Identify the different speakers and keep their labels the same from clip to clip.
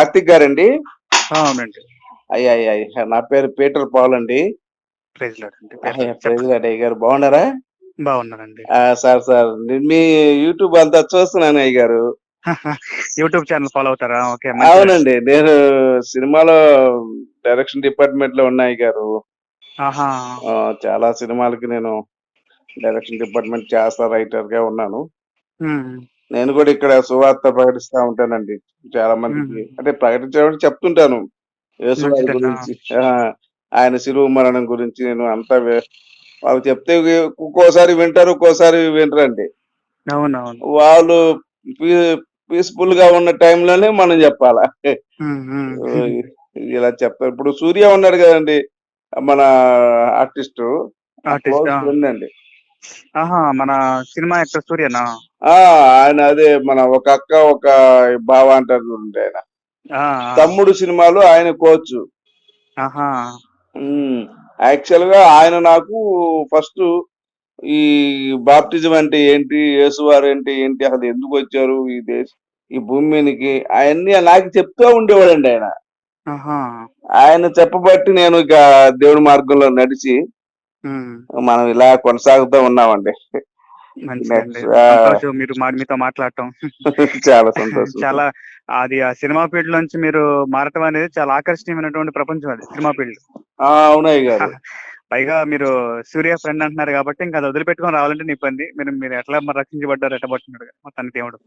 Speaker 1: కార్తిక్ గారండి.
Speaker 2: అవునండి.
Speaker 1: అయ్యా అయ్యా నా పేరు పీటర్ పాల్ అండి. ప్రెసిడెంట్ అయ్య గారు బాగున్నారా?
Speaker 2: బాగున్నానండి.
Speaker 1: ఆ, సార్ సార్ మీ యూట్యూబ్ అంతా చూస్తున్నాను అయ్య గారు.
Speaker 2: యూట్యూబ్ ఛానల్ ఫాలో అవుతారా? ఓకే
Speaker 1: అవునండి నేను సినిమాలో డైరెక్షన్ డిపార్ట్మెంట్లో ఉన్నాయి గారు. చాలా సినిమాలకి నేను డైరెక్షన్ డిపార్ట్మెంట్ చేస్తా రైటర్గా ఉన్నాను నేను కూడా ఇక్కడ సువార్త ప్రకటిస్తా ఉంటానండి చాలా మందికి. అంటే ప్రకటించడం చెప్తుంటాను. గురించి. ఆయన శిలువ మరణం గురించి నేను అంతా వాళ్ళు చెప్తే ఒక్కోసారి వింటారు ఒక్కోసారి
Speaker 2: అవునవును.
Speaker 1: వాళ్ళు పీస్ఫుల్గా ఉన్న టైంలోనే మనం చెప్పాలా. ఇలా చెప్తారు ఇప్పుడు సూర్య ఉన్నాడు కదండి మన ఆర్టిస్ట్. ఉందండి.
Speaker 2: ఆహా మన సినిమా యాక్టర్ సూర్యనా?
Speaker 1: ఆయన అదే మన ఒక అక్క ఒక బావ అంటారు చూడండి ఆయన. తమ్ముడు సినిమాలో ఆయన కోచ్.
Speaker 2: ఆహా.
Speaker 1: యాక్చువల్గా ఆయన నాకు ఫస్ట్ ఈ బాప్టిజం అంటే ఏంటి యేసువారు అంటే ఏంటి అసలు ఎందుకు వచ్చారు ఈ దేశ ఈ భూమి మీదకి అవన్నీ నాకు చెప్తూ ఉండేవాడండి ఆయన. ఆయన చెప్పబట్టి నేను ఇక దేవుడి మార్గంలో నడిచి మనం ఇలా కొనసాగుతూ ఉన్నామండి.
Speaker 2: మీరు మీతో మాట్లాడటం.
Speaker 1: చాలా సంతోషం.
Speaker 2: చాలా అది ఆ సినిమా ఫీల్డ్ నుంచి మీరు మారటం అనేది చాలా ఆకర్షణీయమైనటువంటి ప్రపంచం అది సినిమా ఫీల్డ్.
Speaker 1: అవునయ్య గారు.
Speaker 2: పైగా మీరు సూర్య ఫ్రెండ్ అంటున్నారు కాబట్టి ఇంకా అది వదిలిపెట్టుకొని రావాలంటే నీ ఇబ్బంది. మీరు మీరు ఎట్లా మరి రక్షించబడ్డారు ఎట్లా పట్టున్నాడు మొత్తానికి దేవుడు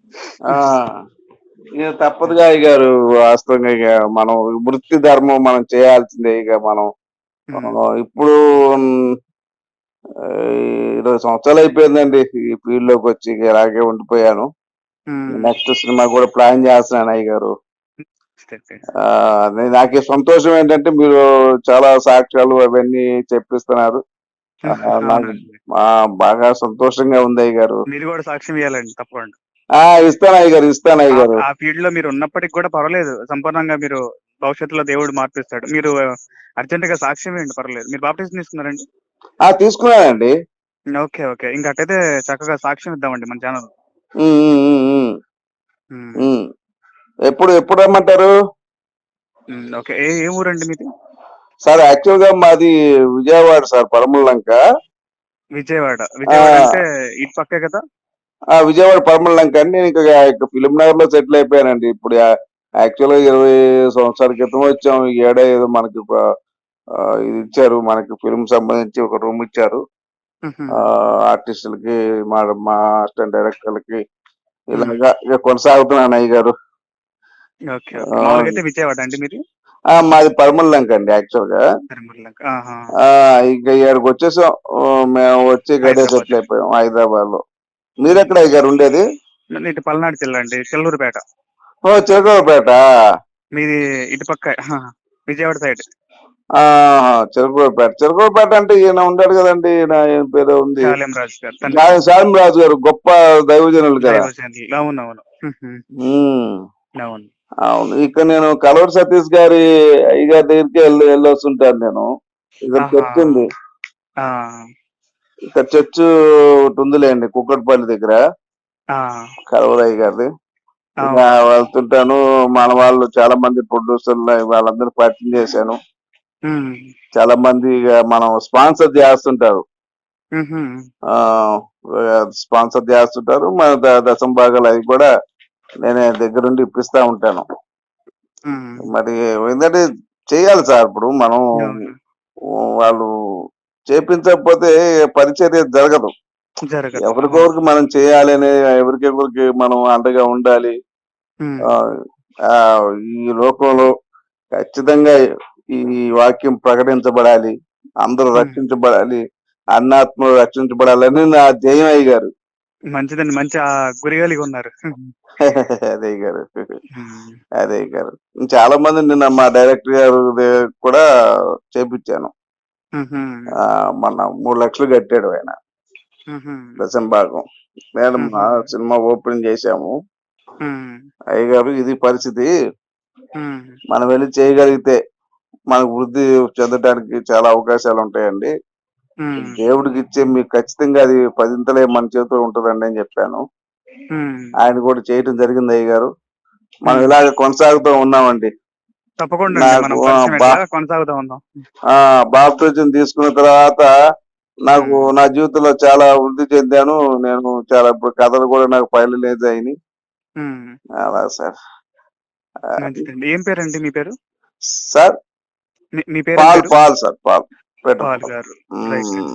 Speaker 1: తప్పదుగా అయ్య గారు వాస్తవంగా ఇక మనం వృత్తి ధర్మం మనం చేయాల్సిందే ఇక మనం. ఇప్పుడు ఇరవై సంవత్సరాలు అయిపోయిందండి ఈ ఫీల్డ్లోకి వచ్చి ఇలాగే ఉండిపోయాను. నెక్స్ట్ సినిమా కూడా ప్లాన్ చేస్తున్నాను అయ్య గారు. నాకు సంతోషం ఏంటంటే మీరు చాలా సాక్ష్యాలు అవన్నీ చెప్పిస్తున్నారు. బాగా సంతోషంగా ఉంది అయ్య గారు.
Speaker 2: మీరు కూడా సాక్ష్యం ఇవ్వాలండి తప్పకుండా.
Speaker 1: ఆ ఇస్తాను అయ్య గారు ఇస్తాను అయ్య గారు.
Speaker 2: ఆ ఫీల్డ్లో మీరు ఉన్నప్పటికీ కూడా పర్వాలేదు. సంపూర్ణంగా మీరు భవిష్యత్తులో దేవుడు మార్పిస్తాడు. మీరు అర్జెంట్గా సాక్ష్యం ఇవ్వండి పర్వాలేదు. మీరు బాప్టిజం తీసుకున్నారండి?
Speaker 1: ఆ తీసుకున్నానండి.
Speaker 2: Okay okay. ఇంకా అట్టయితే చక్కగా సాక్ష్యం ఇద్దామండి మన ఛానల్.
Speaker 1: ఎప్పుడు ఎప్పుడు రమ్మంటారు?
Speaker 2: ఓకే. ఏ ఏ ఊరండి మీది?
Speaker 1: సార్ యాక్చువల్గా మాది విజయవాడ సార్ పరమలంక
Speaker 2: విజయవాడ. విజయవాడ అంటే ఇటు పక్కే కదా?
Speaker 1: ఆ విజయవాడ పరమలంక అండి. నేను ఇక ఫిలిం నగర్లో సెటిల్ అయిపోయానండి. ఇప్పుడు యాక్చువల్గా ఇరవై సంవత్సరాల క్రితం వచ్చాం. ఈ ఏడా ఏదో మనకి ఇది ఇచ్చారు. మనకి ఫిల్మ్ సంబంధించి ఒక రూమ్ ఇచ్చారు. ఆర్టిస్టులకి మా మా అసిస్టెంట్ డైరెక్టర్లకి ఇలాగా ఇక కొనసాగుతున్నాను అయ్య గారు.
Speaker 2: విజయవాడ అండి మీరు?
Speaker 1: మాది పరమలంక అండి యాక్చువల్గా ఇక ఇక్కడికి వచ్చేసాం. మేము వచ్చి గడే
Speaker 2: హైదరాబాద్.
Speaker 1: సెటిల్ అయిపోయాం హైదరాబాద్లో మీరు ఎక్కడ గారు ఉండేది?
Speaker 2: పల్నాడు జిల్లా అండి చెల్లూరుపేట.
Speaker 1: ఓ చిరకూరుపేట
Speaker 2: మీది ఇటు పక్క విజయవాడ సైడ్.
Speaker 1: చిరకూరుపేట చిరకూరుపేట అంటే ఈయన ఉంటాడు కదండి ఈయన ఏం పేరు ఉంది?
Speaker 2: శాలెం రాజు గారు
Speaker 1: గొప్ప దైవజనులు కదా. ఉమ్,
Speaker 2: అవును.
Speaker 1: అవును ఇక్కడ నేను కలవరి సతీష్ గారి అయ్య గారి దగ్గరికి వెళ్ళి వెళ్ళొస్తుంటాను నేను. ఇక్కడ. చర్చ్ ఉంది. ఇక్కడ చర్చ్ ఒకటి ఉందిలేండి కుక్కటిపల్లి దగ్గర.
Speaker 2: ఆ,
Speaker 1: కలవరయ్య గారిది
Speaker 2: అవును.
Speaker 1: వెళ్తుంటాను. మన వాళ్ళు చాలా మంది ప్రొడ్యూసర్లు వాళ్ళందరూ పరిచయం చేశాను. చాలా మంది మనం స్పాన్సర్ చేస్తుంటారు. స్పాన్సర్ చేస్తుంటారు. మన దశం భాగాలు అవి కూడా నేనే దగ్గరుండి ఇప్పిస్తా ఉంటాను. మరి ఏంటంటే చేయాలి సార్ ఇప్పుడు మనం. వాళ్ళు చేపించకపోతే పరిచర్య జరగదు. ఎవరికొరికి మనం చేయాలని ఎవరికెవరికి మనం అండగా ఉండాలి. ఈ లోకంలో ఖచ్చితంగా ఈ వాక్యం ప్రకటించబడాలి అందరూ. రక్షించబడాలి అన్నాత్మలు రక్షించబడాలని నా ధ్యేయం అయ్య గారు.
Speaker 2: మంచిదండి మంచి గురి కలిగి ఉన్నారు.
Speaker 1: అదే గారు. అదే గారు. చాలా మంది నిన్న మా డైరెక్టర్ గారు కూడా చేపించాను. మొన్న మూడు లక్షలు కట్టాడు ఆయన. దశం భాగం నేను మా. సినిమా ఓపెన్ చేశాము.
Speaker 2: మ్మ్.
Speaker 1: అయ్య గారు ఇది పరిస్థితి. మనం వెళ్ళి చేయగలిగితే మనకు వృద్ధి చెందడానికి చాలా అవకాశాలు ఉంటాయండి. దేవుడికి ఇచ్చే మీకు ఖచ్చితంగా అది పదింతలే మన చేతిలో ఉంటుందండి అని చెప్పాను. ఆయన కూడా చేయటం జరిగింది అయ్య గారు మనం ఇలాగ కొనసాగుతూ ఉన్నామండి
Speaker 2: తప్పకుండా కొనసాగుతూ
Speaker 1: బాప్తిజం తీసుకున్న తర్వాత నాకు నా జీవితంలో చాలా వృద్ధి చెందాను నేను చాలా ఇప్పుడు కథలు కూడా నాకు పైలు లేదు అయినాయి అలా సార్.
Speaker 2: మంచిదండి. ఏం పేరండి మీ పేరు?
Speaker 1: సార్?
Speaker 2: మీ- పేరు
Speaker 1: పాల్? Paul sir Paul.
Speaker 2: గారు.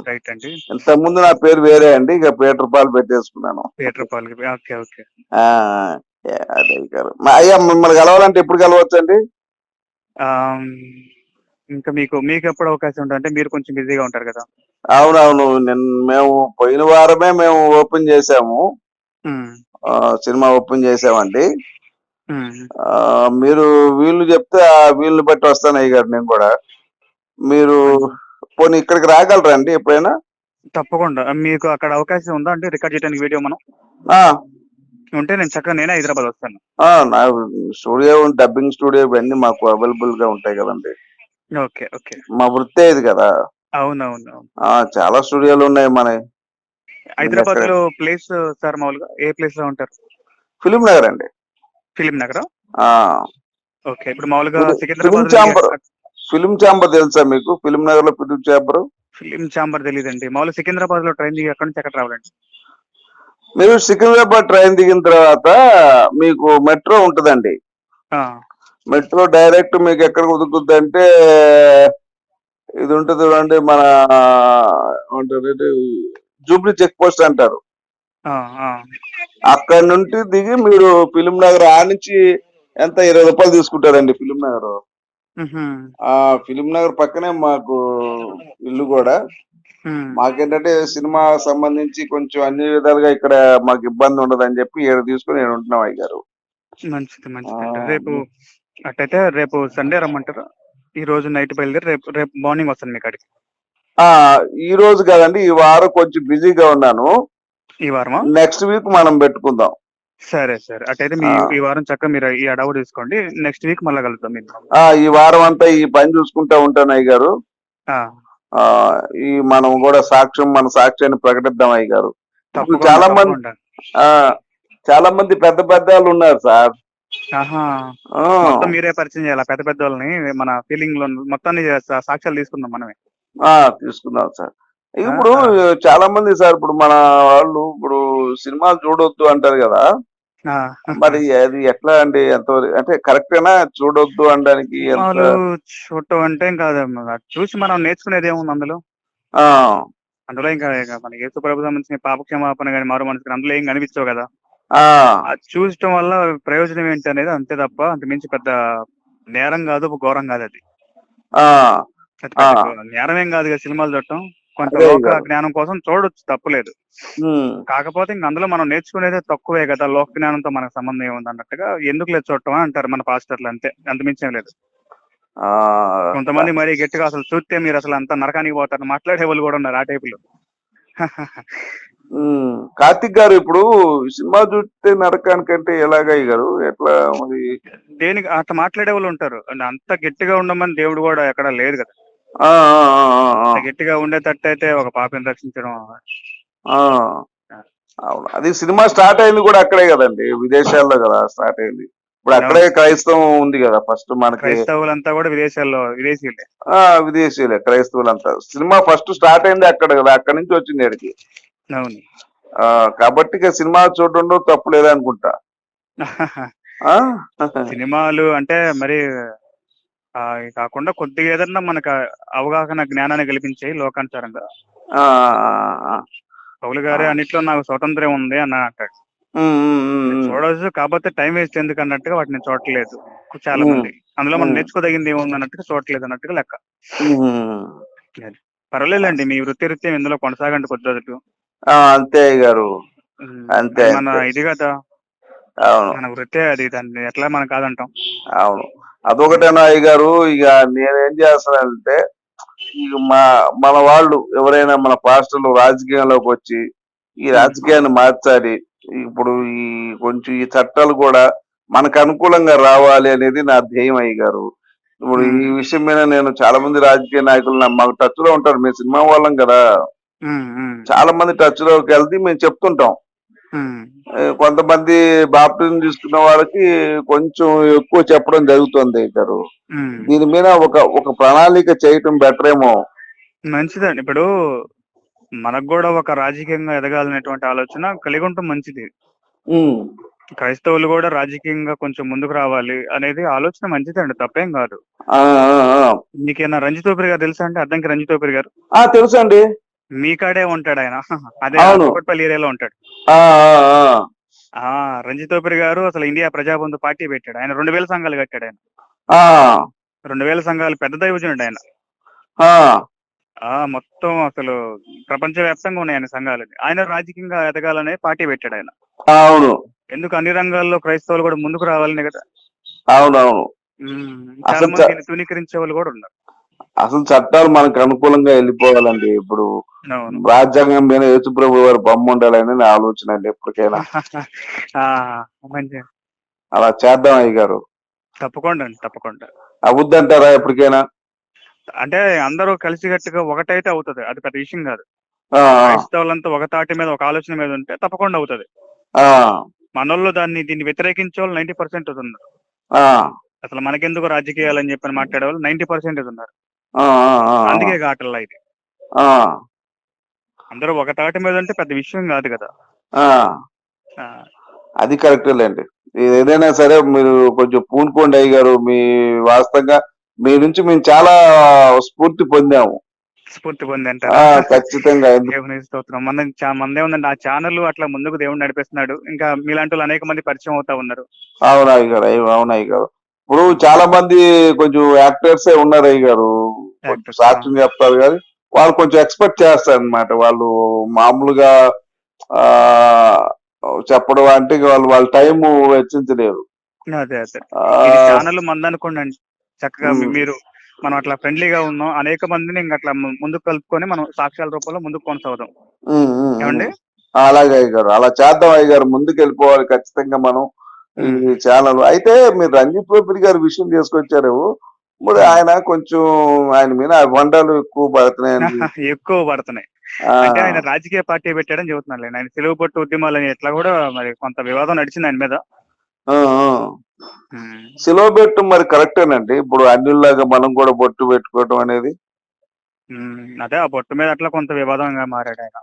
Speaker 2: రైట్ అండి
Speaker 1: ఇంత ముందు నా పేరు వేరే అండి ఇక పీటర్ పాల్ పెట్టేసుకున్నాను.
Speaker 2: Peter Paul okay okay.
Speaker 1: అదే గారు. అయ్యా మిమ్మల్ని కలవాలంటే ఎప్పుడు కలవచ్చండి?
Speaker 2: ఇంకా మీకు మీకు ఎప్పుడు అవకాశం ఉంటుంది అంటే మీరు కొంచెం బిజీగా ఉంటారు కదా.
Speaker 1: అవునవును మేము పోయిన వారమే మేము ఓపెన్ చేసాము. సినిమా ఓపెన్ చేసామండి. మీరు వీళ్ళు చెప్తే ఆ వీళ్ళని బట్టి వస్తాను అయ్య గారు నేను కూడా. మీరు పోనీ ఇక్కడికి రాగలరా అండి ఎప్పుడైనా?
Speaker 2: తప్పకుండా. మీకు అక్కడ అవకాశం ఉందా అంటే రికార్డ్ చేయడానికి వీడియో మనం?
Speaker 1: ఆ,
Speaker 2: ఉంటే నేను చక్కగా నేనే హైదరాబాద్ వస్తాను.
Speaker 1: ఆ, నా స్టూడియో డబ్బింగ్ స్టూడియో ఇవన్నీ మాకు అవైలబుల్గా ఉంటాయి కదండి.
Speaker 2: Okay okay.
Speaker 1: మా వృత్తే ఇది కదా.
Speaker 2: అవునవును.
Speaker 1: చాలా స్టూడియోలు ఉన్నాయి మన
Speaker 2: హైదరాబాద్లో ప్లేస్ సార్ మామూలుగా ఏ ప్లేస్లో ఉంటారు?
Speaker 1: ఫిలిం నగర్ అండి.
Speaker 2: ఫిలిం నగర్?
Speaker 1: ఆ.
Speaker 2: ఓకే ఇప్పుడు మామూలుగా
Speaker 1: film-
Speaker 2: Secunderabad
Speaker 1: film chamber. Film chamber తెలుసా మీకు? ఫిలిం నగర్లో ఫిలిం ఛాంబర్?
Speaker 2: ఫిలిం ఛాంబర్ తెలియదండి మామూలుగా సికింద్రాబాద్లో ట్రైన్ దిగి అక్కడి నుంచి ఎక్కడ రావాలండి?
Speaker 1: మీరు సికింద్రాబాద్ ట్రైన్ దిగిన తర్వాత మీకు మెట్రో ఉంటదండి. మెట్రో డైరెక్ట్ మీకు ఎక్కడ కుదురుతుంది అంటే ఇది ఉంటుంది చూడండి మన జూబ్లీ చెక్ పోస్ట్ అంటారు. అక్కడ నుండి దిగి మీరు ఫిలిం నగర్ ఆ నుంచి ఎంత ఇరవై రూపాయలు తీసుకుంటారండి ఫిలిం నగర్. ఆ ఫిలిం నగర్ పక్కనే మాకు ఇల్లు కూడా. మాకేంటంటే సినిమా సంబంధించి కొంచెం అన్ని విధాలుగా ఇక్కడ మాకు ఇబ్బంది ఉండదని చెప్పి ఏడు తీసుకుని నేను ఉంటున్నాం అయ్య గారు
Speaker 2: మంచిది మంచిది రేపు అట్టయితే రేపు సండే రమ్మంటారు? ఈ రోజు నైట్ బయలుదేరి రేపు రేపు మార్నింగ్ వస్తాను మీ కాడికి.
Speaker 1: ఆ ఈ రోజు కదండి ఈ వారం కొంచెం బిజీగా ఉన్నాను.
Speaker 2: ఈ వారమా?
Speaker 1: నెక్స్ట్ వీక్ మనం పెట్టుకుందాం.
Speaker 2: సరే సరే. అట్టయితే మీ. ఈ వారం చక్కగా మీరు ఈ అడవు తీసుకోండి. నెక్స్ట్ వీక్ మళ్ళీ కలుద్దాం మీరు
Speaker 1: ఆ ఈ వారం అంతా ఈ పని చూసుకుంటా ఉంటాను అయ్య గారు. ఈ మనం కూడా సాక్ష్యం మన సాక్ష్యాన్ని ప్రకటిద్దాం అయ్య గారు. చాలా మంది చాలా మంది పెద్ద పెద్ద వాళ్ళు ఉన్నారు సార్.
Speaker 2: మీరే పరిచయం చేయాలి? పెద్ద పెద్ద వాళ్ళని మన ఫీలింగ్లో మొత్తాన్ని సాక్ష్యాలు తీసుకుందాం మనమే.
Speaker 1: తీసుకుందాం సార్. ఇప్పుడు. చాలా మంది సార్ ఇప్పుడు మన వాళ్ళు ఇప్పుడు సినిమాలు చూడొద్దు అంటారు కదా. మరి అది ఎట్లా అండి? ఎంత అంటే కరెక్టేనా? చూడొద్దు అనడానికి
Speaker 2: చూడటం అంటే చూసి మనం నేర్చుకునేది ఏముంది అందులో?
Speaker 1: ఆ,
Speaker 2: అందులో ఇంకా మన యేసు ప్రభు సంబంధించిన పాపక్షమాపణ కానీ మరో మనసుకి అందులో ఏం కనిపించవు కదా. చూడటం వల్ల ప్రయోజనం ఏంటి అనేది అంతే తప్ప అంత మించి పెద్ద నేరం కాదు ఘోరం కాదు అది.
Speaker 1: ఆ,
Speaker 2: అది పెద్ద
Speaker 1: ఆ.
Speaker 2: నేరం ఏం కాదు కదా సినిమాలు చూడటం. కొంత లోక. జ్ఞానం కోసం చూడొచ్చు తప్పులేదు. కాకపోతే ఇంక అందులో మనం నేర్చుకునేదే తక్కువే కదా లోక జ్ఞానంతో మనకు సంబంధం ఏముంది అన్నట్టుగా ఎందుకు లేదు చూడటం అంటారు మన పాస్టర్లు అంతే అంత మించి ఏం లేదు.
Speaker 1: ఆ,
Speaker 2: కొంతమంది మరీ గట్టిగా అసలు చూస్తే మీరు అసలు అంత నరకానికి పోతారు మాట్లాడే వాళ్ళు కూడా ఉన్నారు ఆ టైపులో.
Speaker 1: ఉమ్, కార్తిక్ గారు ఇప్పుడు సినిమా చూస్తే నరకానికంటే ఎలాగయ్య గారు ఎట్లా మరి
Speaker 2: దేనికి అట్లా మాట్లాడే వాళ్ళు ఉంటారు. అంటే అంత గట్టిగా ఉండమని దేవుడు కూడా ఎక్కడ లేదు కదా. గట్టిగా ఉండేటట్టు అయితే ఒక పాపని రక్షించడం.
Speaker 1: అవును. అది సినిమా స్టార్ట్ అయింది కూడా అక్కడే కదండి. విదేశాల్లో కదా స్టార్ట్ అయింది. ఇప్పుడు అక్కడే క్రైస్తవం ఉంది కదా ఫస్ట్ మనకి.
Speaker 2: క్రైస్తవులంతా కూడా విదేశాల్లో విదేశీయులే.
Speaker 1: ఆ విదేశీయులే క్రైస్తవులంతా. సినిమా ఫస్ట్ స్టార్ట్ అయింది అక్కడ కదా అక్కడి నుంచి వచ్చింది ఇక్కడికి.
Speaker 2: అవును.
Speaker 1: ఆ కాబట్టి ఇక సినిమా చూడడంలో తప్పు లేదనుకుంటా. ఆ?
Speaker 2: సినిమాలు అంటే మరి కాకుండా కొద్దిగా ఏదన్నా మనకు అవగాహన జ్ఞానాన్ని కల్పించాయి లోకానుసారంగా. పౌలు గారే అన్నిట్లో నాకు స్వతంత్రం ఉంది అని అంటాడు. చూడవచ్చు కాకపోతే టైం వేస్ట్ ఎందుకు అన్నట్టుగా వాటిని చూడట్లేదు చాలా. మంది అందులో మనం. నేర్చుకోదగింది ఏముంది అన్నట్టుగా చూడట్లేదు అన్నట్టుగా లెక్క. పర్వాలేదండి మీ వృత్తి రీత్యం ఇందులో కొనసాగండి కొద్ది రోజులు
Speaker 1: అంతే గారు అంతే,
Speaker 2: మన. ఇది కదా
Speaker 1: అవును
Speaker 2: మన వృత్తే అది దాన్ని ఎట్లా మనం కాదంటాం
Speaker 1: అవును అదొకటేనా అయ్య గారు ఇక నేనేం చేస్తానంటే ఇక మా మన వాళ్ళు ఎవరైనా మన పాస్టర్లు రాజకీయంలోకి వచ్చి ఈ రాజకీయాన్ని మార్చాలి ఇప్పుడు ఈ కొంచెం ఈ చట్టాలు కూడా మనకు అనుకూలంగా రావాలి అనేది నా ధ్యేయం అయ్య గారు ఇప్పుడు ఈ. విషయం మీద నేను చాలా మంది రాజకీయ నాయకులు మాకు టచ్లో ఉంటారు మేము సినిమా వాళ్ళం కదా. చాలా మంది టచ్లోకి వెళ్తే మేము చెప్తుంటాం కొంతమంది బాప్టిజం తీసుకున్న వాళ్ళకి కొంచెం ఎక్కువ చెప్పడం జరుగుతుంది గారు. దీని మీద ఒక ఒక ప్రణాళిక చేయటం బెటర్ ఏమో
Speaker 2: మంచిదండి. ఇప్పుడు మనకు కూడా ఒక రాజకీయంగా ఎదగాలనేటువంటి ఆలోచన కలిగి ఉండటం మంచిది. క్రైస్తవులు కూడా రాజకీయంగా కొంచెం ముందుకు రావాలి అనేది ఆలోచన మంచిదండి. తప్పేం కాదు. మీకేనా రంజితోపిరి గారు తెలుసా అండి? అద్దంకి రంజితోపిరి గారు?
Speaker 1: ఆ, తెలుసండి.
Speaker 2: మీ కాడే ఉంటాడు ఆయన. అదే
Speaker 1: అవును.
Speaker 2: కుక్కట్పల్లి ఏరియాలో ఉంటాడు.
Speaker 1: ఆ
Speaker 2: రంజితోపిరి గారు అసలు ఇండియా ప్రజాబంధు పార్టీ పెట్టాడు. ఆయన రెండు వేల సంఘాలు కట్టాడు ఆయన. రెండు వేల సంఘాలు పెద్ద దైవజనుడు ఆయన. మొత్తం అసలు ప్రపంచవ్యాప్తంగా ఉన్నాయి ఆయన సంఘాలు ఆయన రాజకీయంగా ఎదగాలనే పార్టీ పెట్టాడు ఆయన.
Speaker 1: అవును.
Speaker 2: ఎందుకు అన్ని రంగాల్లో క్రైస్తవులు కూడా ముందుకు రావాలనే కదా.
Speaker 1: అవునవును.
Speaker 2: చాలా మంది తునీకరించే వాళ్ళు కూడా ఉన్నారు.
Speaker 1: అసలు చట్టాలు మనకు అనుకూలంగా వెళ్ళిపోవాలండి. ఇప్పుడు రాజ్యాంగం మీద యేసుప్రభు వారి బొమ్మ ఉండాలని నా ఆలోచన అండి ఎప్పటికైనా. అలా చేద్దాం అయ్య గారు.
Speaker 2: తప్పకుండా అండి తప్పకుండా.
Speaker 1: అవుద్దంటారా ఎప్పటికైనా?
Speaker 2: అంటే అందరూ కలిసికట్టుగా ఒకటైతే అవుతుంది అది పెద్ద విషయం కాదు.
Speaker 1: ఆ,
Speaker 2: క్రైస్తవులంతా ఒక తాటి మీద ఒక ఆలోచన మీద ఉంటే తప్పకుండా అవుతుంది. మనోళ్ళు దాన్ని దీన్ని వ్యతిరేకించే వాళ్ళు నైన్టీ పర్సెంట్ ఉన్నారు.
Speaker 1: ఆ,
Speaker 2: అసలు మనకెందుకు రాజకీయాలు అని చెప్పని మాట్లాడే వాళ్ళు నైన్టీ పర్సెంటేజ్ ఉన్నారు. అందుకే ఘాటల్లా ఇది.
Speaker 1: ఆ,
Speaker 2: అందరూ ఒక తాటి మీద ఉంటే పెద్ద విషయం కాదు కదా.
Speaker 1: అది కరెక్టేలేండి ఏదైనా సరే మీరు కొంచెం పూనుకోండి అయ్య గారు మీ వాస్తవంగా మీ నుంచి మేము చాలా స్ఫూర్తి పొందాము.
Speaker 2: స్ఫూర్తి పొంది
Speaker 1: ఆ
Speaker 2: అంటారా
Speaker 1: ఖచ్చితంగా. ఎందుకు-
Speaker 2: దేవుని స్తోత్రం. మన చా- మనదే ఉందండి. ఆ ఛానల్ అట్లా ముందుకు దేవుడు నడిపిస్తున్నాడు. ఇంకా మీలాంటి వాళ్ళు అనేక మంది పరిచయం అవుతా ఉన్నారు.
Speaker 1: అవును అయ్య గారు అయ్య- అవును అయ్య గారు ఇప్పుడు చాలా మంది కొంచెం యాక్టర్స్ ఉన్నారు అయ్య గారు. కొంచెం సాక్ష్యం చెప్తారు కానీ వాళ్ళు కొంచెం ఎక్స్పెక్ట్ చేస్తారు అనమాట వాళ్ళు మామూలుగా ఆ చెప్పడం అంటే వాళ్ళు వాళ్ళ టైం వెచ్చించలేరు.
Speaker 2: అదే అదే. ఛానల్ మందనుకోండి చక్కగా మీ-
Speaker 1: ఉమ్.
Speaker 2: మీరు మనం అట్లా ఫ్రెండ్లీగా ఉన్నాం. అనేక మందిని ఇంకా అట్లా ముందుకు కలుపుకొని మనం సాక్ష్యాల రూపంలో ముందుకు కొనసాగుదాం. ఏమండి?
Speaker 1: అలాగే అయ్య గారు. అలా చేద్దాం అయ్య గారు. ముందుకు వెళ్ళిపోవాలి ఖచ్చితంగా మనం. ఈ. ఛానల్. అయితే మీరు రంజిత్ బాబు గారి విషయం తీసుకొచ్చారు మరి. ఆయన కొంచెం ఆయన మీద అభండాలు ఎక్కువ పడుతున్నాయండి
Speaker 2: ఎక్కువ పడుతున్నాయి. అంటే ఆయన రాజకీయ పార్టీ పెట్టాడని చెబుతున్నాను ఆయన సెలవు పట్టు ఉద్యమాలు అని ఎట్లా కూడా మరి కొంత వివాదం నడిచింది ఆయన మీద.
Speaker 1: సిలువ పెట్టు మరి కరెక్టేనండి. ఇప్పుడు అన్నిలాగా మనం కూడా బొట్టు పెట్టుకోవటం అనేది.
Speaker 2: అదే ఆ బొట్టు మీద అట్లా కొంత వివాదంగా మారాడు ఆయన.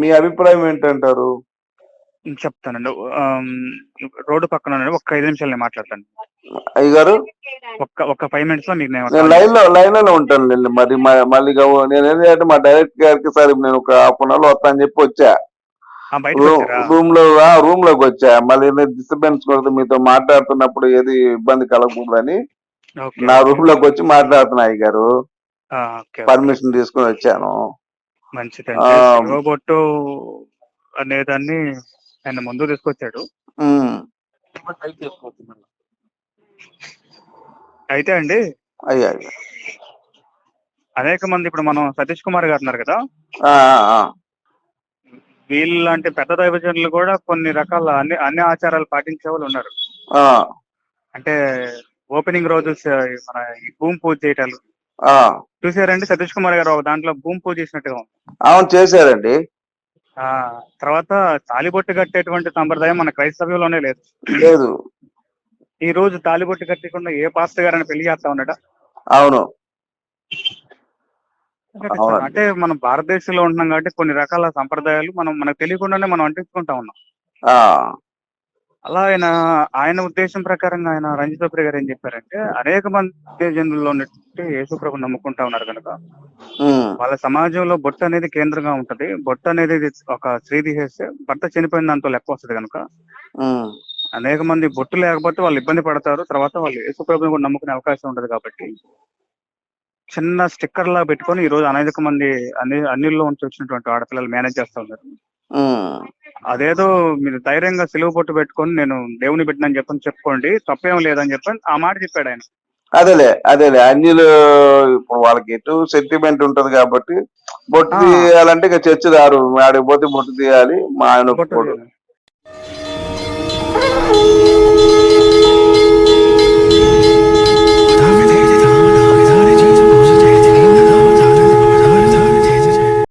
Speaker 1: మీ అభిప్రాయం ఏంటంటారు?
Speaker 2: చెప్తానండి. రోడ్డు పక్కన. ఒక్క ఐదు నిమిషాలు నేను మాట్లాడతాను.
Speaker 1: అయ్య గారు
Speaker 2: ఒక్క ఒక్క ఫైవ్ మినిట్స్లో మీకు నేను
Speaker 1: లైన్లో లైన్లోనే ఉంటాను లేండి. మరి మళ్ళీ నేను ఏంటంటే మా డైరెక్ట్ గారికి సార్ నేను ఒక హాఫ్ అన్ అవర్ వస్తా అని చెప్పి వచ్చా. రూమ్లో రూమ్లోకి వచ్చా. మళ్ళీ డిస్టర్బెన్స్ కొడుతూ మీతో మాట్లాడుతున్నప్పుడు ఏది ఇబ్బంది కలగకూడదని నా రూమ్లోకి వచ్చి మాట్లాడుతున్నా అయ్య గారు. పర్మిషన్ తీసుకొని వచ్చాను.
Speaker 2: మంచిదండి. శిలువ బొట్టు అనేదాన్ని ఆయన ముందు తీసుకొచ్చాడు. అయితే అండి
Speaker 1: అయ్యా
Speaker 2: అనేక మంది ఇప్పుడు మనం సతీష్ కుమార్ గారు ఉన్నారు కదా. వీళ్ళంటి పెద్ద దైవజనులు కూడా కొన్ని రకాల అన్ని అన్ని ఆచారాలు పాటించే వాళ్ళు ఉన్నారు. అంటే ఓపెనింగ్ రోజు మన ఈ భూమి పూజ చేయటాలు. చూసారండి సతీష్ కుమార్ గారు ఒక దాంట్లో భూమి పూజ చేసినట్టుగా ఉంది.
Speaker 1: అవును చేశారండి.
Speaker 2: తర్వాత తాలిబొట్టు కట్టేటువంటి సంప్రదాయం మన క్రైస్తవ్యంలోనే లేదు.
Speaker 1: లేదు.
Speaker 2: ఈ రోజు తాలిబొట్టు కట్టకుండా ఏ పాస్టర్ గారైనా పెళ్ళి చేస్తా ఉన్నాడా?
Speaker 1: అవును.
Speaker 2: అంటే మనం భారతదేశంలో ఉంటున్నాం కాబట్టి కొన్ని రకాల సంప్రదాయాలు మనం మనకు తెలియకుండానే మనం అంటించుకుంటా ఉన్నాం.
Speaker 1: ఆ,
Speaker 2: అలా ఆయన ఆయన ఉద్దేశం ప్రకారంగా ఆయన రంజితోప్రి గారు ఏం చెప్పారంటే అనేక మంది జనుల్లో ఉన్నట్టు యేసుప్రభు నమ్ముకుంటా ఉన్నారు కనుక. వాళ్ళ సమాజంలో బొట్టు అనేది కేంద్రంగా ఉంటది. బొట్టు అనేది ఒక స్త్రీ తీసేస్తే భర్త చనిపోయిన దాంతో లెక్క వస్తుంది కనుక. అనేక మంది బొట్టు లేకపోతే వాళ్ళు ఇబ్బంది పడతారు. తర్వాత వాళ్ళు యేసుప్రభుని కూడా నమ్ముకునే అవకాశం ఉండదు కాబట్టి. చిన్న స్టిక్కర్ లా పెట్టుకొని ఈ రోజు అనేక మంది అన్ని అన్నిల్లో ఉంచి వచ్చినటువంటి ఆడపిల్లలు మేనేజ్ చేస్తా ఉన్నారు. అదేదో మీరు ధైర్యంగా సిలువ బొట్టు పెట్టుకొని నేను దేవుని పెట్టినని చెప్పని చెప్పుకోండి తప్పేం లేదని చెప్పని ఆ మాట చెప్పాడు ఆయన
Speaker 1: అదేలే అదేలే అన్నిలు ఇప్పుడు వాళ్ళకి ఎటు సెంటిమెంట్ ఉంటది కాబట్టి బొట్టు. తీయాలంటే ఇక చర్చి రారు ఆడికి పోతే బొట్టు తీయాలి మా ఆయన ఒప్పుకోడు.